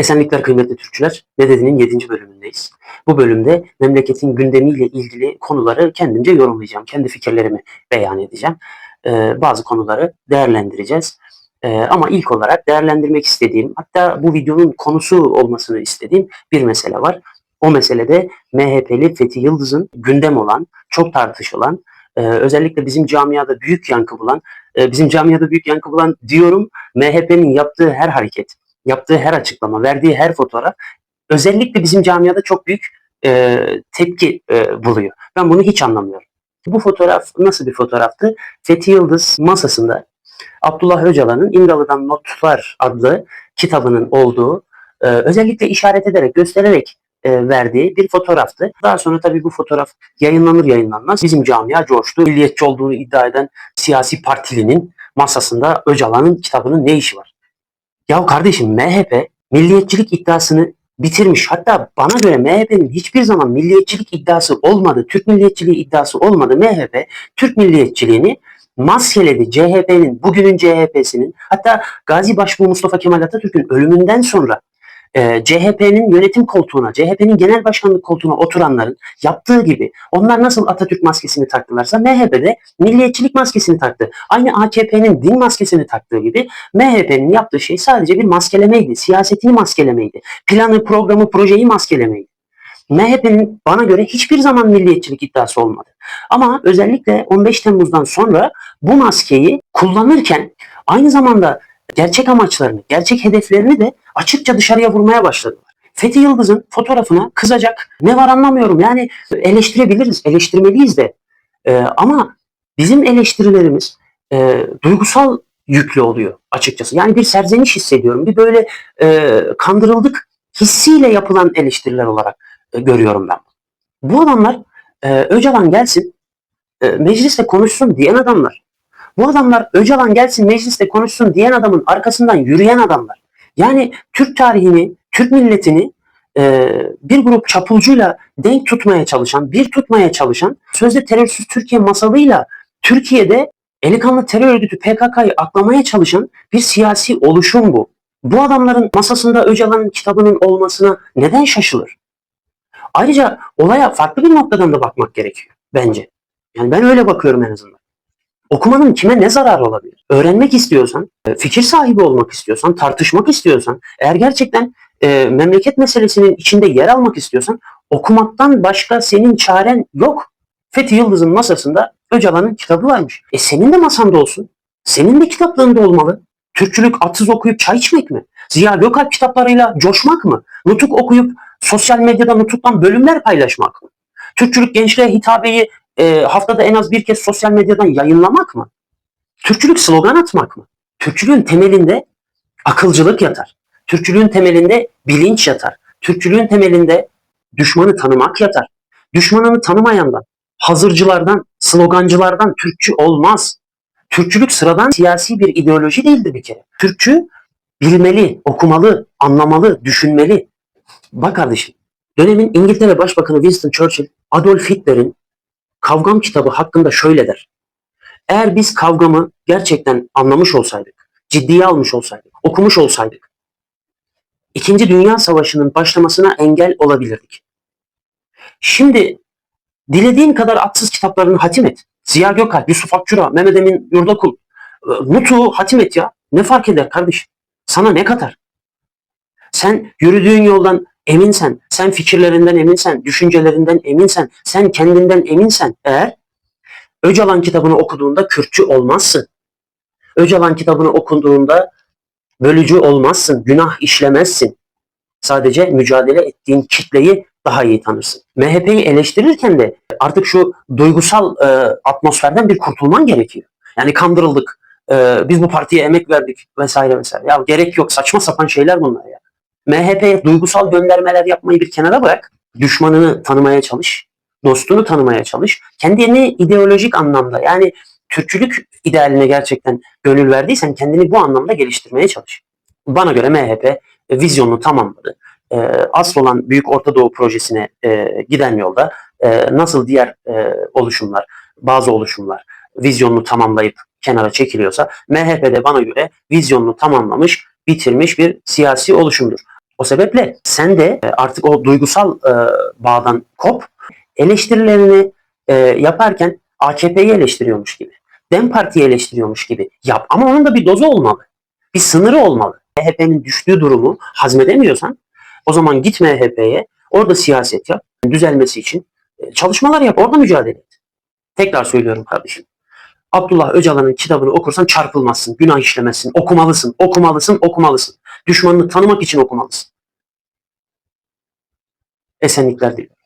Esenlikler kıymetli Türkçüler. Ne dediğinin 7. bölümündeyiz. Bu bölümde memleketin gündemiyle ilgili konuları kendimce yorumlayacağım. Kendi fikirlerimi beyan edeceğim. Ee, bazı konuları değerlendireceğiz. Ee, ama ilk olarak değerlendirmek istediğim, hatta bu videonun konusu olmasını istediğim bir mesele var. O meselede MHP'li Fethi Yıldız'ın gündem olan, çok tartışılan, e, özellikle bizim camiada büyük yankı bulan, e, bizim camiada büyük yankı bulan diyorum MHP'nin yaptığı her hareket, yaptığı her açıklama, verdiği her fotoğraf özellikle bizim camiada çok büyük e, tepki e, buluyor. Ben bunu hiç anlamıyorum. Bu fotoğraf nasıl bir fotoğraftı? Fethi Yıldız masasında Abdullah Öcalan'ın İmralı'dan Notlar adlı kitabının olduğu e, özellikle işaret ederek, göstererek e, verdiği bir fotoğraftı. Daha sonra tabii bu fotoğraf yayınlanır yayınlanmaz bizim camia coştu. Milliyetçi olduğunu iddia eden siyasi partilinin masasında Öcalan'ın kitabının ne işi var? Ya kardeşim MHP milliyetçilik iddiasını bitirmiş. Hatta bana göre MHP'nin hiçbir zaman milliyetçilik iddiası olmadı. Türk milliyetçiliği iddiası olmadı. MHP Türk milliyetçiliğini maskeledi. CHP'nin, bugünün CHP'sinin hatta Gazi Başbuğ Mustafa Kemal Atatürk'ün ölümünden sonra e, CHP'nin yönetim koltuğuna, CHP'nin genel başkanlık koltuğuna oturanların yaptığı gibi onlar nasıl Atatürk maskesini taktılarsa MHP de milliyetçilik maskesini taktı. Aynı AKP'nin din maskesini taktığı gibi MHP'nin yaptığı şey sadece bir maskelemeydi. Siyasetini maskelemeydi. Planı, programı, projeyi maskelemeydi. MHP'nin bana göre hiçbir zaman milliyetçilik iddiası olmadı. Ama özellikle 15 Temmuz'dan sonra bu maskeyi kullanırken aynı zamanda gerçek amaçlarını, gerçek hedeflerini de açıkça dışarıya vurmaya başladılar. Fethi Yıldız'ın fotoğrafına kızacak ne var anlamıyorum. Yani eleştirebiliriz, eleştirmeliyiz de. Ee, ama bizim eleştirilerimiz e, duygusal yüklü oluyor açıkçası. Yani bir serzeniş hissediyorum. Bir böyle e, kandırıldık hissiyle yapılan eleştiriler olarak e, görüyorum ben. Bu adamlar e, Öcalan gelsin e, mecliste konuşsun diyen adamlar. Bu adamlar Öcalan gelsin mecliste konuşsun diyen adamın arkasından yürüyen adamlar. Yani Türk tarihini, Türk milletini e, bir grup çapulcuyla denk tutmaya çalışan, bir tutmaya çalışan, sözde terörsüz Türkiye masalıyla Türkiye'de eli kanlı terör örgütü PKK'yı aklamaya çalışan bir siyasi oluşum bu. Bu adamların masasında Öcalan'ın kitabının olmasına neden şaşılır? Ayrıca olaya farklı bir noktadan da bakmak gerekiyor bence. Yani ben öyle bakıyorum en azından. Okumanın kime ne zararı olabilir? Öğrenmek istiyorsan, e, fikir sahibi olmak istiyorsan, tartışmak istiyorsan, eğer gerçekten e, memleket meselesinin içinde yer almak istiyorsan okumaktan başka senin çaren yok. Fethi Yıldız'ın masasında Öcalan'ın kitabı varmış. E senin de masanda olsun. Senin de kitaplığında olmalı. Türkçülük atsız okuyup çay içmek mi? Ziya Gökalp kitaplarıyla coşmak mı? Nutuk okuyup sosyal medyada nutuktan bölümler paylaşmak mı? Türkçülük gençliğe hitabeyi e, haftada en az bir kez sosyal medyadan yayınlamak mı? Türkçülük slogan atmak mı? Türkçülüğün temelinde akılcılık yatar. Türkçülüğün temelinde bilinç yatar. Türkçülüğün temelinde düşmanı tanımak yatar. Düşmanını tanımayandan, hazırcılardan, slogancılardan Türkçü olmaz. Türkçülük sıradan siyasi bir ideoloji değildir bir kere. Türkçü bilmeli, okumalı, anlamalı, düşünmeli. Bak kardeşim, dönemin İngiltere Başbakanı Winston Churchill, Adolf Hitler'in Kavgam kitabı hakkında şöyle der. Eğer biz kavgamı gerçekten anlamış olsaydık, ciddiye almış olsaydık, okumuş olsaydık, İkinci Dünya Savaşı'nın başlamasına engel olabilirdik. Şimdi dilediğin kadar atsız kitaplarını hatim et. Ziya Gökalp, Yusuf Akçura, Mehmet Emin Yurdakul, Nutuk'u hatim et ya. Ne fark eder kardeş? Sana ne katar? Sen yürüdüğün yoldan eminsen, sen fikirlerinden eminsen, düşüncelerinden eminsen, sen kendinden eminsen eğer Öcalan kitabını okuduğunda Kürtçü olmazsın. Öcalan kitabını okuduğunda bölücü olmazsın, günah işlemezsin. Sadece mücadele ettiğin kitleyi daha iyi tanırsın. MHP'yi eleştirirken de artık şu duygusal e, atmosferden bir kurtulman gerekiyor. Yani kandırıldık, e, biz bu partiye emek verdik vesaire vesaire. Ya gerek yok, saçma sapan şeyler bunlar ya. MHP'ye duygusal göndermeler yapmayı bir kenara bırak. Düşmanını tanımaya çalış. Dostunu tanımaya çalış. Kendini ideolojik anlamda yani Türkçülük idealine gerçekten gönül verdiysen kendini bu anlamda geliştirmeye çalış. Bana göre MHP vizyonunu tamamladı. E, asıl olan Büyük Orta Doğu projesine e, giden yolda e, nasıl diğer e, oluşumlar, bazı oluşumlar vizyonunu tamamlayıp kenara çekiliyorsa MHP de bana göre vizyonunu tamamlamış, bitirmiş bir siyasi oluşumdur. O sebeple sen de e, artık o duygusal e, bağdan kop. Eleştirilerini e, yaparken AKP'yi eleştiriyormuş gibi, DEM Parti'yi eleştiriyormuş gibi yap. Ama onun da bir dozu olmalı. Bir sınırı olmalı. MHP'nin düştüğü durumu hazmedemiyorsan o zaman git MHP'ye, orada siyaset yap, düzelmesi için çalışmalar yap, orada mücadele et. Tekrar söylüyorum kardeşim. Abdullah Öcalan'ın kitabını okursan çarpılmazsın, günah işlemezsin, okumalısın, okumalısın, okumalısın. Düşmanını tanımak için okumalısın. Esenlikler diliyorum.